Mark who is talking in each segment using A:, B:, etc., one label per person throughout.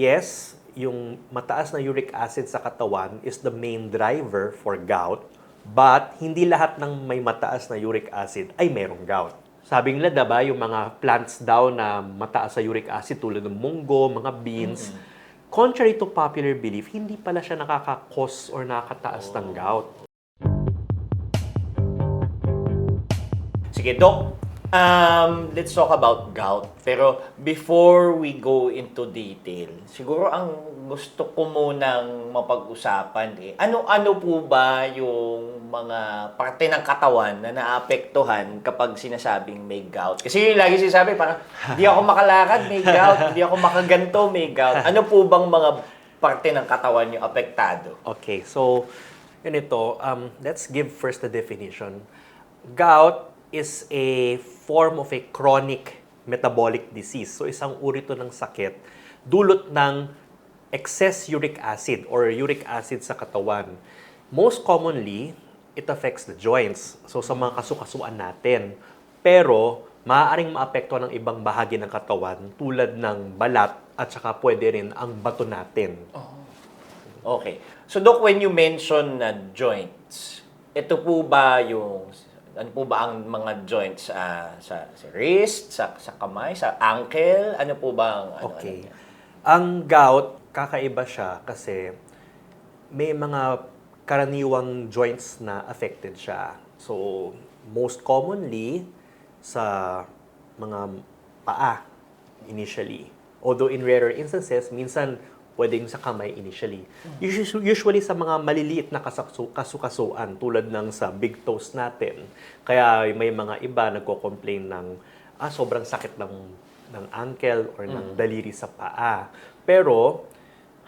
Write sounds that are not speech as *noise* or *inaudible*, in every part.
A: yes, yung mataas na uric acid sa katawan is the main driver for gout, but hindi lahat ng may mataas na uric acid ay merong gout. Sabi nila, diba, yung mga plants daw na mataas sa uric acid tulad ng munggo, mga beans, contrary to popular belief, hindi pala siya nakaka-cause or nakakataas ng gout.
B: Sige, Doc. Um, let's talk about gout. Pero before we go into detail, siguro ang gusto ko munang mapag-usapan eh, ano-ano po ba yung mga parte ng katawan na naapektuhan kapag sinasabing may gout? Kasi yung lagi sinasabi, parang, di ako makalakad, may gout. Di ako makaganto, may gout. Ano po bang mga parte ng katawan yung apektado?
A: Okay, so ganito, um, let's give first the definition. Gout is a form of a chronic metabolic disease. So isang uri to ng sakit, dulot ng excess uric acid or uric acid sa katawan. Most commonly, it affects the joints. So sa mga kasukasuan natin. Pero maaaring maapektuhan ng ibang bahagi ng katawan tulad ng balat at saka pwede rin ang bato natin.
B: Okay. So, Doc, when you mention na joints, ito po ba yung, ano po ba ang mga joints ah, sa, sa wrist, sa, sa kamay, sa ankle? Ano po ba ang, ano,
A: Okay.
B: ano
A: Ang gout, kakaiba siya kasi may mga karaniwang joints na affected siya. So, most commonly sa mga paa initially. Although in rarer instances, minsan pwedeng sa kamay initially. Usu- Usually sa mga maliliit na kasaksu- kasukasuan tulad ng sa big toes natin. Kaya may mga iba nagko-complain ng ah, sobrang sakit ng ng ankle or ng daliri sa paa. Pero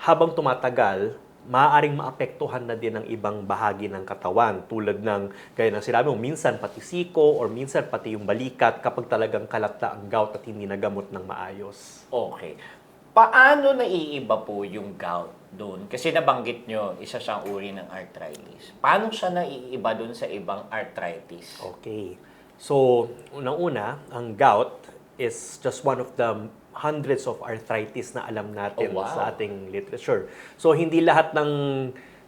A: habang tumatagal, maaaring maapektuhan na din ang ibang bahagi ng katawan tulad ng gaya ng sinabi mo minsan pati siko or minsan pati yung balikat kapag talagang kalata ang gout at hindi nagamot ng maayos.
B: Okay. Paano naiiba po yung gout doon? Kasi nabanggit nyo, isa siyang uri ng arthritis. Paano siya naiiba doon sa ibang arthritis?
A: Okay. So, unang-una, ang gout is just one of the hundreds of arthritis na alam natin
B: Oh, wow.
A: sa ating literature. So, hindi lahat ng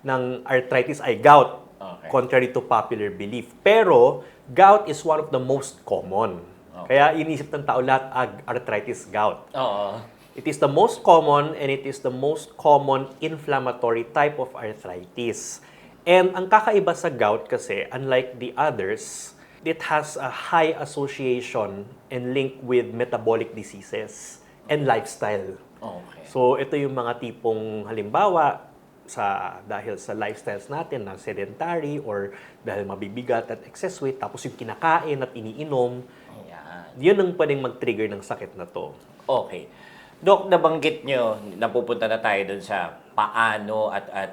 A: ng arthritis ay gout,
B: Okay.
A: contrary to popular belief. Pero, gout is one of the most common.
B: Okay.
A: Kaya inisip ng tao lahat, ah, arthritis gout.
B: Oo.
A: It is the most common and it is the most common inflammatory type of arthritis. And ang kakaiba sa gout kasi, unlike the others, it has a high association and link with metabolic diseases and lifestyle.
B: Okay.
A: So ito yung mga tipong halimbawa sa dahil sa lifestyles natin na sedentary or dahil mabibigat at excess weight tapos yung kinakain at iniinom,
B: Ayan.
A: yun ang pwedeng mag-trigger ng sakit na to.
B: Okay. Dok, nabanggit nyo, napupunta na tayo dun sa paano at at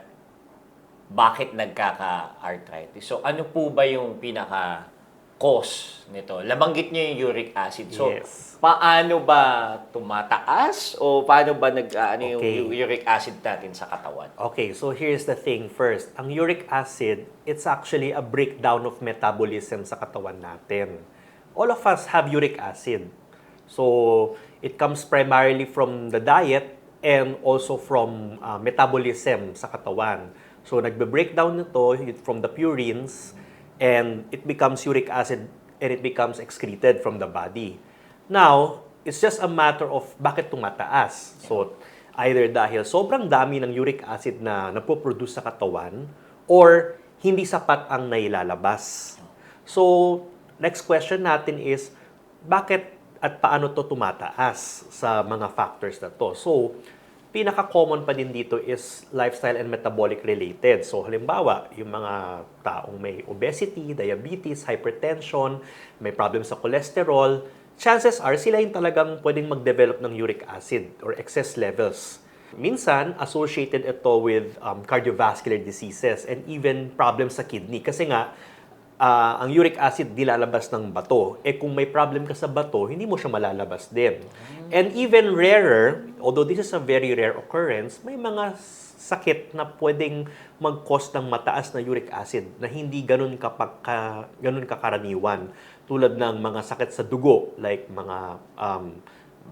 B: bakit nagkaka-arthritis. So, ano po ba yung pinaka-cause nito? Nabanggit nyo yung uric acid. So,
A: Yes.
B: paano ba tumataas? O paano ba nag, ah, ano yung
A: Okay.
B: u- uric acid natin sa katawan?
A: Okay, so here's the thing first. Ang uric acid, it's actually a breakdown of metabolism sa katawan natin. All of us have uric acid. So, it comes primarily from the diet and also from uh, metabolism sa katawan. So, nagbe-breakdown nito from the purines and it becomes uric acid and it becomes excreted from the body. Now, it's just a matter of bakit tumataas. So, either dahil sobrang dami ng uric acid na napoproduce sa katawan or hindi sapat ang nailalabas. So, next question natin is, bakit at paano to tumataas sa mga factors na to? So, pinaka-common pa din dito is lifestyle and metabolic related. So, halimbawa, yung mga taong may obesity, diabetes, hypertension, may problem sa cholesterol, chances are sila yung talagang pwedeng mag-develop ng uric acid or excess levels. Minsan, associated ito with um, cardiovascular diseases and even problems sa kidney. Kasi nga, ah, ang uric acid dilalabas ng bato. Eh kung may problem ka sa bato, hindi mo siya malalabas din. And even rarer, although this is a very rare occurrence, may mga sakit na pwedeng mag-cause ng mataas na uric acid na hindi ganun kapag ka, ganun kakaraniwan. Tulad ng mga sakit sa dugo, like mga um,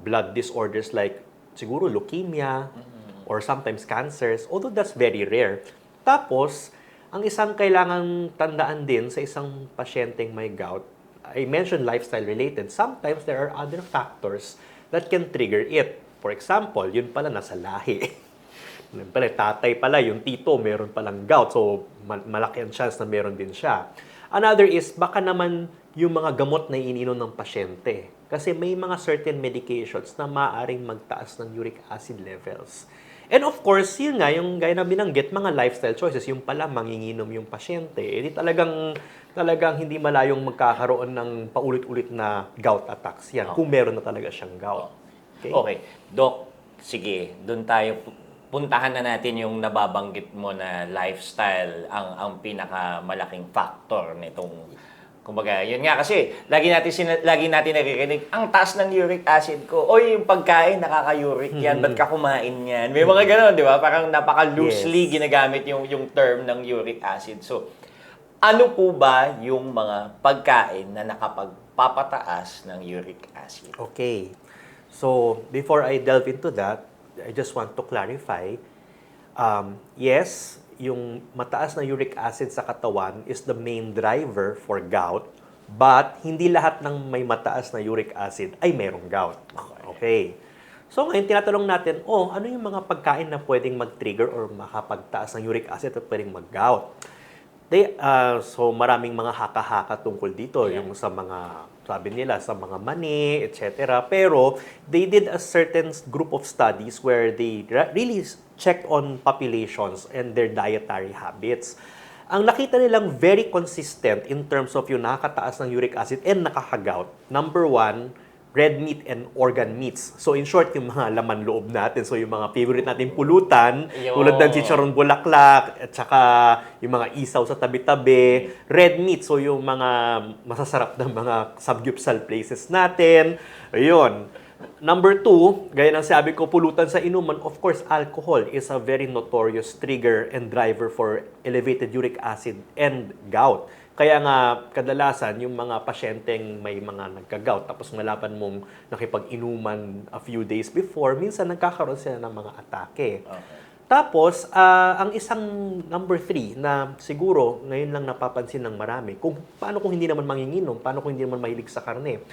A: blood disorders like siguro leukemia, or sometimes cancers, although that's very rare. Tapos, ang isang kailangan tandaan din sa isang pasyenteng may gout, I mentioned lifestyle related. Sometimes there are other factors that can trigger it. For example, yun pala nasa lahi. *laughs* Pala, tatay pala, yung tito, meron palang gout. So, ma- malaki ang chance na meron din siya. Another is, baka naman yung mga gamot na iniinom ng pasyente. Kasi may mga certain medications na maaaring magtaas ng uric acid levels. And of course, yun nga, yung gaya na binanggit, mga lifestyle choices, yung pala manginginom yung pasyente, edi talagang, talagang hindi malayong magkakaroon ng paulit-ulit na gout attacks yan, kung meron na talaga siyang gout. Okay?
B: Okay. Doc, sige, doon tayo pu- puntahan na natin yung nababanggit mo na lifestyle ang ang pinakamalaking factor nitong kumbaga yun nga kasi lagi natin sina- lagi natin naririnig ang taas ng uric acid ko. Oy yung pagkain nakaka-uric yan. Ba't ka kumain yan? May mga ganoon di ba? Parang napaka loosely
A: Yes.
B: ginagamit yung yung term ng uric acid. So ano po ba yung mga pagkain na nakapagpapataas ng uric acid?
A: Okay. So, before I delve into that, I just want to clarify. Um, yes, yung mataas na uric acid sa katawan is the main driver for gout, but hindi lahat ng may mataas na uric acid ay merong gout. Okay. So ngayon, tinatanong natin, oh, ano yung mga pagkain na pwedeng mag-trigger or makapagtaas ng uric acid at pwedeng mag-gout? They, uh, so maraming mga haka-haka tungkol dito,
B: Yeah.
A: yung sa mga, sabi nila, sa mga mani, etc. Pero they did a certain group of studies where they really checked on populations and their dietary habits. Ang nakita nilang very consistent in terms of yung nakakataas ng uric acid and nakakagout. Number one, red meat and organ meats. So in short, yung mga laman loob natin. So yung mga favorite natin pulutan,
B: Yun.
A: tulad ng chicharon bulaklak, at saka yung mga isaw sa tabi-tabi. Red meat, so yung mga masasarap na mga subgupsal places natin. Ayun. Number two, gaya ng sabi ko, pulutan sa inuman, of course, alcohol is a very notorious trigger and driver for elevated uric acid and gout. Kaya nga, kadalasan, yung mga pasyenteng may mga nagka-gout, tapos malaman mong nakipag-inuman a few days before, minsan nagkakaroon sila ng mga atake.
B: Okay.
A: Tapos, ah, ang isang number three na siguro ngayon lang napapansin ng marami, kung paano kung hindi naman manginginom, paano kung hindi naman mahilig sa karne.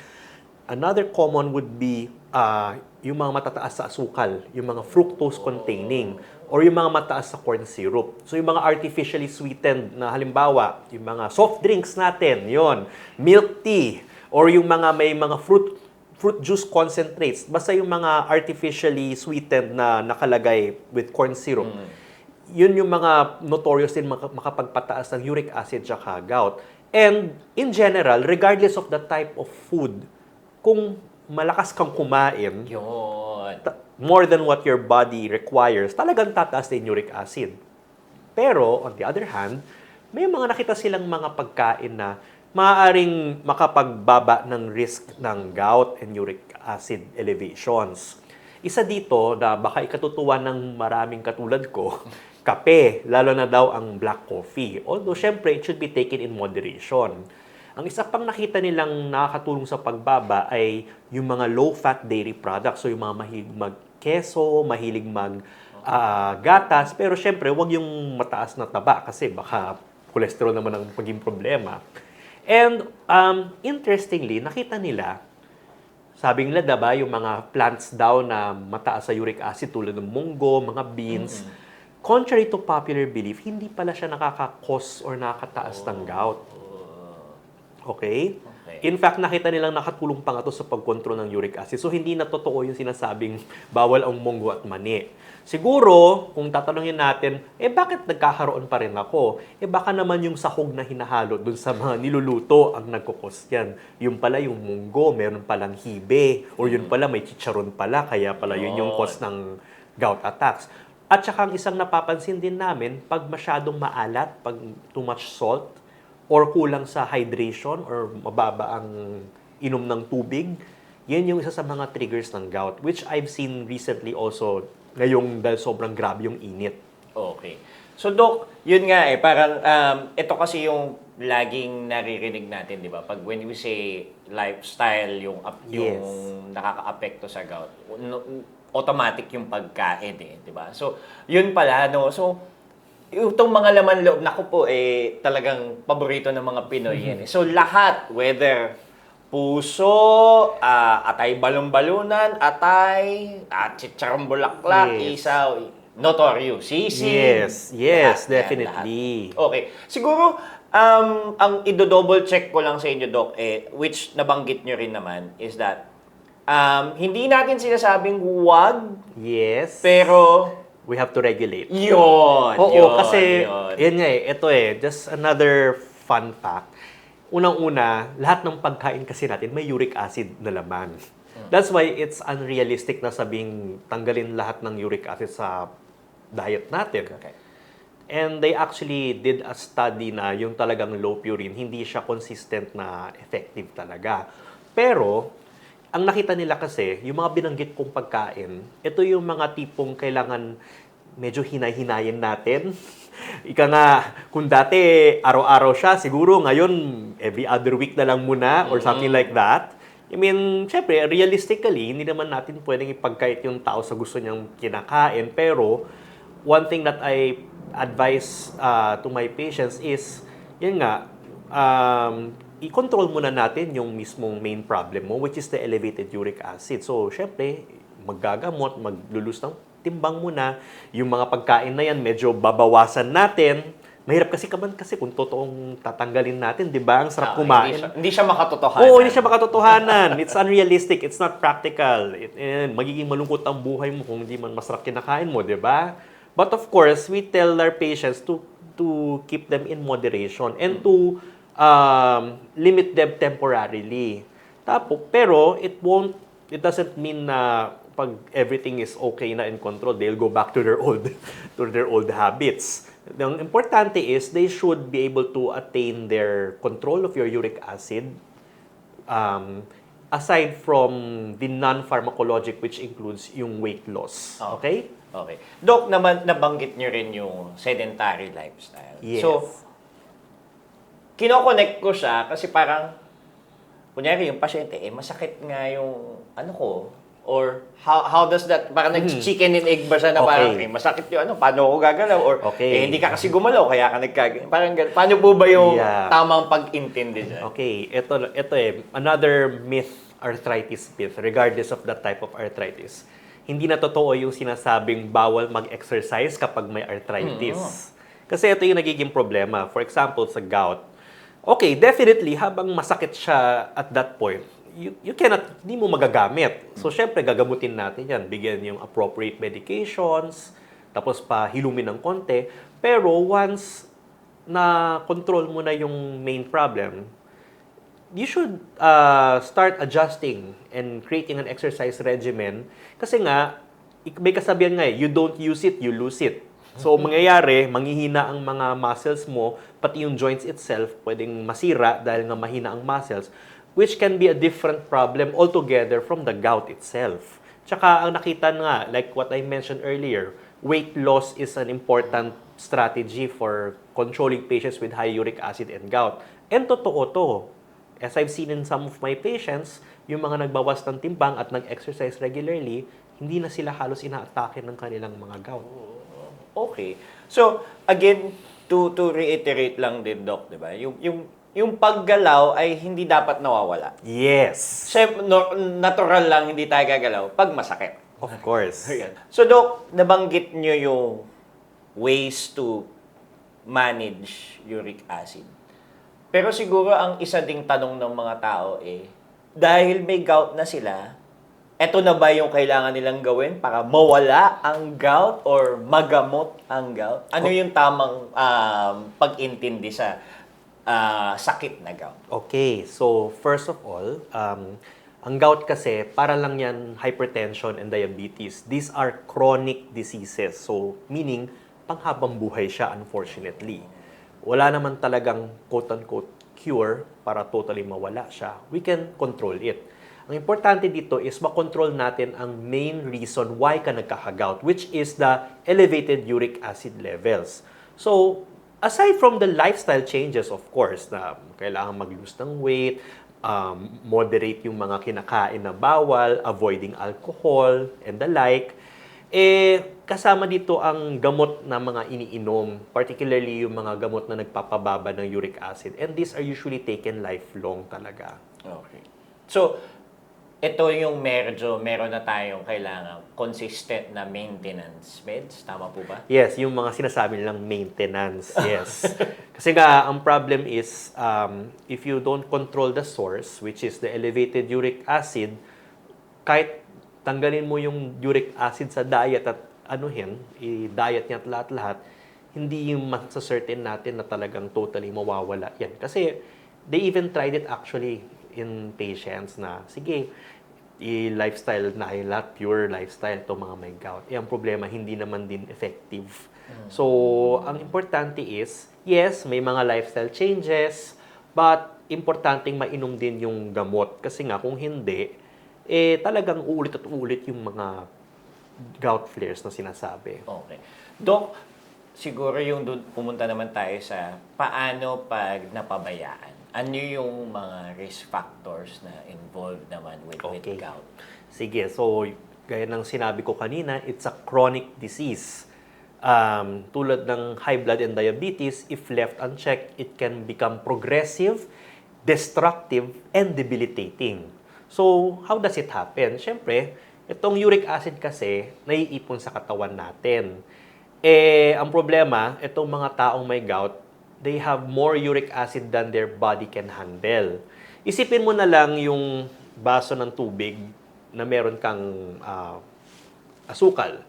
A: Another common would be ah, yung mga matataas sa asukal, yung mga fructose containing, or yung mga mataas sa corn syrup. So yung mga artificially sweetened na halimbawa, yung mga soft drinks natin, yon milk tea, or yung mga may mga fruit fruit juice concentrates, basta yung mga artificially sweetened na nakalagay with corn syrup, yun yung mga notorious din maka- makapagpataas ng uric acid tsaka gout. And in general, regardless of the type of food, kung malakas kang kumain,
B: Yun.
A: More than what your body requires, talagang tataas din uric acid. Pero, on the other hand, may mga nakita silang mga pagkain na maaaring makapagbaba ng risk ng gout and uric acid elevations. Isa dito na baka ikatutuwa ng maraming katulad ko, *laughs* kape, lalo na daw ang black coffee. Although, syempre, it should be taken in moderation. Ang isa pang nakita nilang nakakatulong sa pagbaba ay yung mga low-fat dairy products. So, yung mga mahilig mag-keso, mahilig mag ah, gatas. Pero syempre, wag yung mataas na taba kasi baka cholesterol naman ang maging problema. And um, interestingly, nakita nila, sabi nila diba, yung mga plants daw na mataas sa uric acid tulad ng munggo, mga beans, contrary to popular belief, hindi pala siya nakaka-cause or nakakataas ng gout. Okay?
B: Okay.
A: In fact, nakita nilang nakatulong pa nga to sa pagkontrol ng uric acid. So, hindi na totoo yung sinasabing *laughs* bawal ang munggo at mani. Siguro, kung tatanungin natin, eh bakit nagkakaroon pa rin ako? Eh baka naman yung sahog na hinahalo dun sa mga niluluto ang nagkukos yan. Yung pala yung munggo, meron palang hibe. Or yun pala, may chicharon pala, kaya pala yun yung
B: Yun.
A: cause ng gout attacks. At saka ang isang napapansin din namin, pag masyadong maalat, pag too much salt, or kulang sa hydration, or mababa ang inom ng tubig, yan yung isa sa mga triggers ng gout, which I've seen recently also ngayong dahil sobrang grabe yung init.
B: Okay. So, Doc, yun nga eh, parang um, ito kasi yung laging naririnig natin, di ba? Pag when we say lifestyle, yung, yung
A: Yes.
B: nakaka-apekto sa gout. Automatic yung pagkain eh, 'di ba? So, yun pala no. So, itong mga laman loob naku po eh talagang paborito ng mga Pinoy yan. eh. So, lahat whether puso, ah, atay balon-balunan, atay, at chicharong bulaklak,
A: Yes.
B: isaw, notorious, sisig.
A: Yes,
B: lahat
A: yes,
B: yan,
A: definitely.
B: lahat. Okay. Siguro, um, ang i-double check ko lang sa inyo, Doc, eh, which nabanggit nyo rin naman, is that um, hindi natin sinasabing huwag,
A: Yes.
B: pero
A: we have to regulate.
B: yun,
A: Oo,
B: yun,
A: kasi
B: yun.
A: yan nga eh, ito eh, just another fun fact. Unang-una, lahat ng pagkain kasi natin may uric acid na laman. That's why it's unrealistic na sabing tanggalin lahat ng uric acid sa diet natin.
B: Okay.
A: And they actually did a study na yung talagang low purine, hindi siya consistent na effective talaga. Pero, ang nakita nila kasi, yung mga binanggit kong pagkain, ito yung mga tipong kailangan medyo hinay-hinayin natin. *laughs* Ika nga, kung dati araw-araw siya, siguro ngayon every other week na lang muna or something like that. I mean, syempre, realistically, hindi naman natin pwedeng ipagkait yung tao sa gusto niyang kinakain. Pero, one thing that I advise uh, to my patients is, yun nga, um, i-control muna natin yung mismong main problem mo, which is the elevated uric acid. So, syempre, maggagamot, maglulus ng timbang muna. Yung mga pagkain na yan, medyo babawasan natin. Mahirap kasi kaman kasi kung totoong tatanggalin natin, di ba? Ang sarap
B: Ah,
A: kumain.
B: Hindi siya, hindi siya makatotohanan.
A: Oo, hindi siya makatotohanan. It's unrealistic. It's not practical. It, and magiging malungkot ang buhay mo kung hindi man masarap kinakain mo, di ba? But of course, we tell our patients to to keep them in moderation and to um, limit them temporarily. Tapo, pero it won't, it doesn't mean na pag everything is okay na in control, they'll go back to their *laughs* old to their old habits. Ang importante is they should be able to attain their control of your uric acid um, aside from the non-pharmacologic which includes yung weight loss.
B: Oh.
A: Okay?
B: Okay. Doc, naman, nabanggit nyo rin yung sedentary lifestyle.
A: Yes.
B: So, kinoconnect ko siya kasi parang, kunyari yung pasyente, eh, masakit nga yung, ano ko, or how how does that, parang nag-chicken and egg ba siya na
A: Hmm. Okay.
B: parang, eh, masakit yung ano, paano ako gagalaw? Or,
A: Okay.
B: eh, hindi ka kasi gumalaw, kaya ka nagkag... Parang, paano po ba yung
A: Yeah.
B: tamang pag-intindi dyan?
A: Okay, ito, ito eh, another myth, arthritis myth, regardless of the type of arthritis. Hindi na totoo yung sinasabing bawal mag-exercise kapag may arthritis. Kasi ito yung nagiging problema. For example, sa gout. Okay, definitely, habang masakit siya at that point, you, you cannot, hindi mo magagamit. So, syempre, gagamutin natin yan. Bigyan yung appropriate medications, tapos pa hilumin ng konti. Pero once na control mo na yung main problem, you should uh, start adjusting and creating an exercise regimen. Kasi nga, may kasabihan nga eh, you don't use it, you lose it. So, mangyayari, manghihina ang mga muscles mo, pati yung joints itself, pwedeng masira dahil nga mahina ang muscles, which can be a different problem altogether from the gout itself. Tsaka, ang nakita nga, like what I mentioned earlier, weight loss is an important strategy for controlling patients with high uric acid and gout. And totoo to. As I've seen in some of my patients, yung mga nagbawas ng timbang at nag-exercise regularly, hindi na sila halos inaatake ng kanilang mga gout.
B: Okay. So, again, to to reiterate lang din, Doc, di ba? Yung, yung, yung paggalaw ay hindi dapat nawawala.
A: Yes.
B: Siyempre, no- natural lang hindi tayo gagalaw pag masakit.
A: Of course. *laughs*
B: So, Doc, nabanggit nyo yung ways to manage uric acid. Pero siguro ang isa ding tanong ng mga tao eh, dahil may gout na sila, eto na ba yung kailangan nilang gawin para mawala ang gout or magamot ang gout? Ano yung tamang um, pag-intindi sa ah, sakit na gout?
A: Okay, so first of all, um, ang gout kasi, para lang yan hypertension and diabetes. These are chronic diseases. So, meaning, panghabang buhay siya, unfortunately. Wala naman talagang quote-unquote cure para totally mawala siya. We can control it. Ang importante dito is makontrol natin ang main reason why ka nagkakagout, which is the elevated uric acid levels. So, aside from the lifestyle changes, of course, na kailangan mag-lose ng weight, um, moderate yung mga kinakain na bawal, avoiding alcohol, and the like. Eh, kasama dito ang gamot na mga iniinom, particularly yung mga gamot na nagpapababa ng uric acid. And these are usually taken lifelong talaga.
B: Okay. So, ito yung medyo, meron na tayong kailangan consistent na maintenance meds. Tama po ba?
A: Yes, yung mga sinasabi nilang maintenance. *laughs* Yes. Kasi nga, ang problem is, um, if you don't control the source, which is the elevated uric acid, kahit tanggalin mo yung uric acid sa diet at anuhin, i-diet niya at lahat-lahat, hindi yung certain natin na talagang totally mawawala yan. Kasi they even tried it actually in patients na, sige, i-lifestyle na ay lahat pure lifestyle to mga may gout. Eh, ang problema, hindi naman din effective. So, ang importante is, yes, may mga lifestyle changes, but importanteng mainom din yung gamot. Kasi nga, kung hindi, eh, talagang uulit at uulit yung mga gout flares na sinasabi.
B: Okay. Doc, siguro yung pumunta naman tayo sa paano pag napabayaan. Ano yung mga risk factors na involved naman with,
A: Okay.
B: with gout?
A: Sige, so gaya ng sinabi ko kanina, it's a chronic disease. Um, tulad ng high blood and diabetes, if left unchecked, it can become progressive, destructive, and debilitating. So, how does it happen? Siyempre, itong uric acid kasi, naiipon sa katawan natin. Eh, ang problema, itong mga taong may gout, they have more uric acid than their body can handle. Isipin mo na lang yung baso ng tubig na meron kang ah, asukal.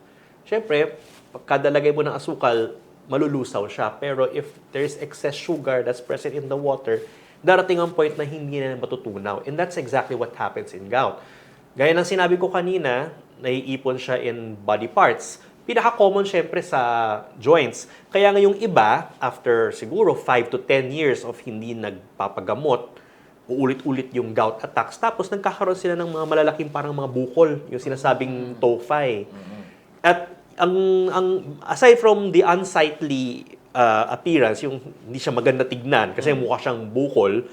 A: Siyempre, kada lagay mo ng asukal, malulusaw siya. Pero if there's excess sugar that's present in the water, darating ang point na hindi na matutunaw. And that's exactly what happens in gout. Gaya ng sinabi ko kanina, naiipon siya in body parts. Pinaka-common syempre sa joints. Kaya nga yung iba, after siguro 5 to 10 years of hindi nagpapagamot, uulit-ulit yung gout attacks. Tapos nagkakaroon sila ng mga malalaking parang mga bukol, yung sinasabing tophi. At ang ang aside from the unsightly uh, appearance, yung hindi siya maganda tignan kasi mukha siyang bukol,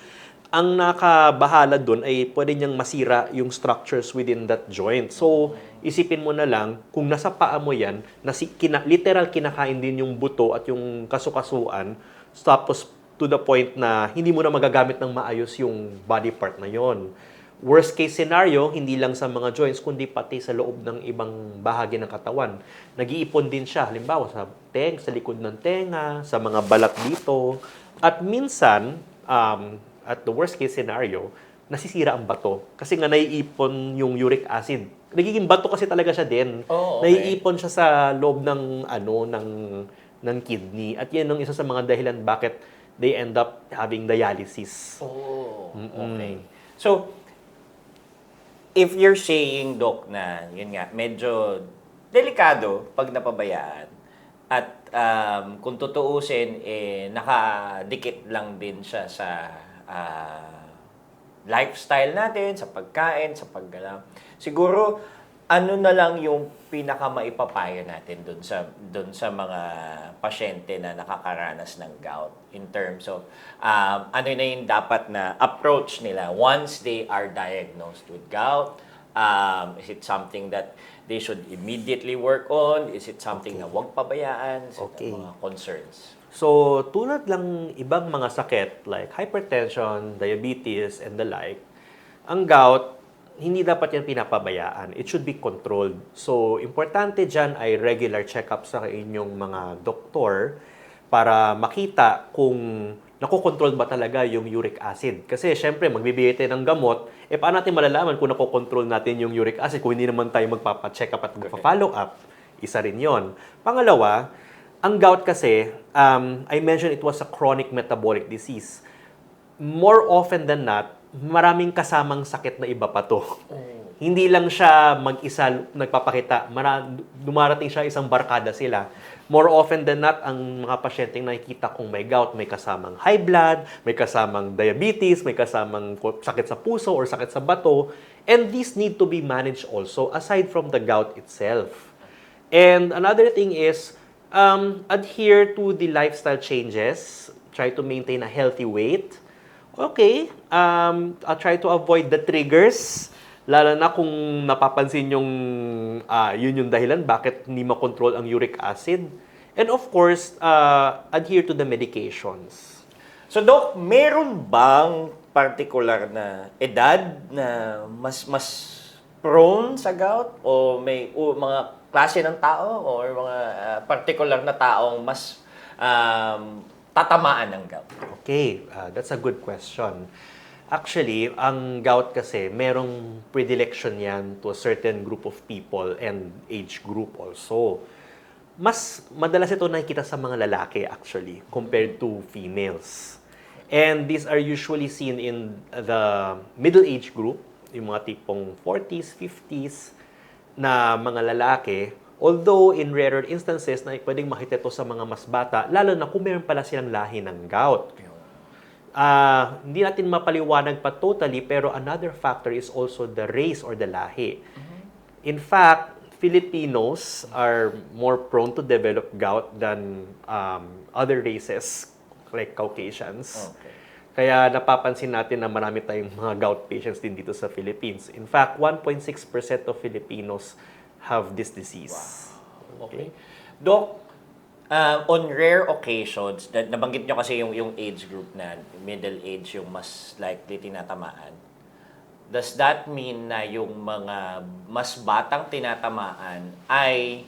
A: ang nakabahala doon ay pwede niyang masira yung structures within that joint. So, isipin mo na lang, kung nasa paa mo yan, nasi, kina, literal kinakain din yung buto at yung kasukasuan, tapos to the point na hindi mo na magagamit ng maayos yung body part na yon. Worst case scenario, hindi lang sa mga joints, kundi pati sa loob ng ibang bahagi ng katawan. Nag-iipon din siya, halimbawa sa teng, sa likod ng tenga, sa mga balat dito. At minsan, um, at the worst case scenario, nasisira ang bato. Kasi nga naiipon yung uric acid. Nagiging bato kasi talaga siya din.
B: Oh, okay.
A: Naiipon siya sa loob ng ano ng ng kidney at yan ang isa sa mga dahilan bakit they end up having dialysis.
B: Oh,
A: Mm-mm.
B: okay. So, if you're saying, Doc, na, yun nga, medyo delikado pag napabayaan, at um, kung tutuusin, eh, nakadikit lang din siya sa ah, lifestyle natin, sa pagkain, sa paggalaw. Siguro, ano na lang yung pinaka maipapayo natin doon sa doon sa mga pasyente na nakakaranas ng gout in terms of um, ano na yung dapat na approach nila once they are diagnosed with gout um, is it something that they should immediately work on is it something na wag pabayaan it
A: Okay.
B: mga concerns
A: So, tulad lang ibang mga sakit like hypertension, diabetes, and the like, ang gout, hindi dapat yan pinapabayaan. It should be controlled. So, importante dyan ay regular check-up sa inyong mga doktor para makita kung nakokontrol ba talaga yung uric acid. Kasi syempre, magbibigay tayo ng gamot, eh paano natin malalaman kung nakokontrol natin yung uric acid kung hindi naman tayo magpapacheck up at magpa-follow up? Isa rin yon. Pangalawa, ang gout kasi, um, I mentioned it was a chronic metabolic disease. More often than not, maraming kasamang sakit na iba pa to. Hindi lang siya mag-isa nagpapakita. Mara, dumarating siya isang barkada sila. More often than not, ang mga pasyenteng nakikita kung may gout, may kasamang high blood, may kasamang diabetes, may kasamang sakit sa puso or sakit sa bato. And these need to be managed also aside from the gout itself. And another thing is, um, adhere to the lifestyle changes. Try to maintain a healthy weight. Okay, um, I'll try to avoid the triggers. Lalo na kung napapansin yung ah, yun yung dahilan bakit hindi makontrol ang uric acid. And of course, uh, adhere to the medications.
B: So, Doc, meron bang particular na edad na mas mas prone sa gout? O may o mga klase ng tao or mga ah, particular na taong mas um, tatamaan ng gout?
A: Okay, uh, that's a good question. Actually, ang gout kasi, merong predilection yan to a certain group of people and age group also. Mas madalas ito nakikita sa mga lalaki actually compared to females. And these are usually seen in the middle age group, yung mga tipong 40s, 50s na mga lalaki. Although in rarer instances na pwedeng makita ito sa mga mas bata, lalo na kung meron pala silang lahi ng gout. Ah, hindi natin mapaliwanag pa totally, pero another factor is also the race or the lahi. In fact, Filipinos are more prone to develop gout than um, other races like Caucasians.
B: Okay.
A: Kaya napapansin natin na marami tayong mga gout patients din dito sa Philippines. In fact, 1.6% of Filipinos have this disease.
B: Okay. Doc, uh, on rare occasions, na, nabanggit nyo kasi yung, yung age group na middle age yung mas likely tinatamaan. Does that mean na yung mga mas batang tinatamaan ay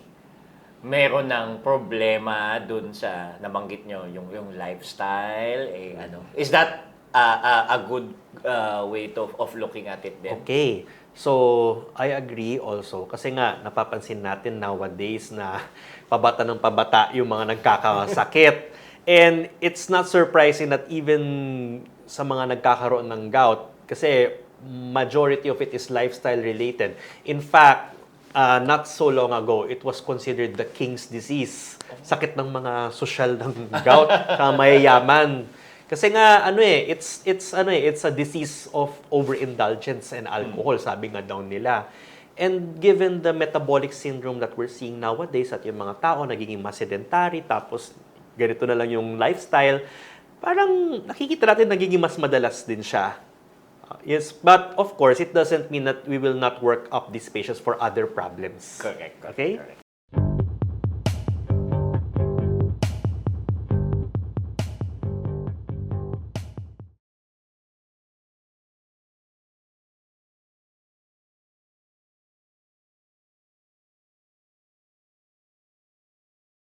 B: meron ng problema dun sa nabanggit nyo yung yung lifestyle eh ano is that uh, uh, a good uh, way to, of looking at it then
A: Okay. So, I agree also. Kasi nga, napapansin natin nowadays na pabata ng pabata yung mga nagkakasakit. *laughs* And it's not surprising that even sa mga nagkakaroon ng gout, kasi majority of it is lifestyle related. In fact, uh, not so long ago, it was considered the king's disease. Sakit ng mga social ng *laughs* gout, sa mayayaman. Kasi nga ano eh, it's it's ano eh, it's a disease of overindulgence and alcohol, sabi nga daw nila. And given the metabolic syndrome that we're seeing nowadays at yung mga tao nagiging mas sedentary tapos ganito na lang yung lifestyle, parang nakikita natin nagiging mas madalas din siya. Uh, yes, but of course, it doesn't mean that we will not work up these patients for other problems.
B: correct, correct
A: Okay?
B: correct.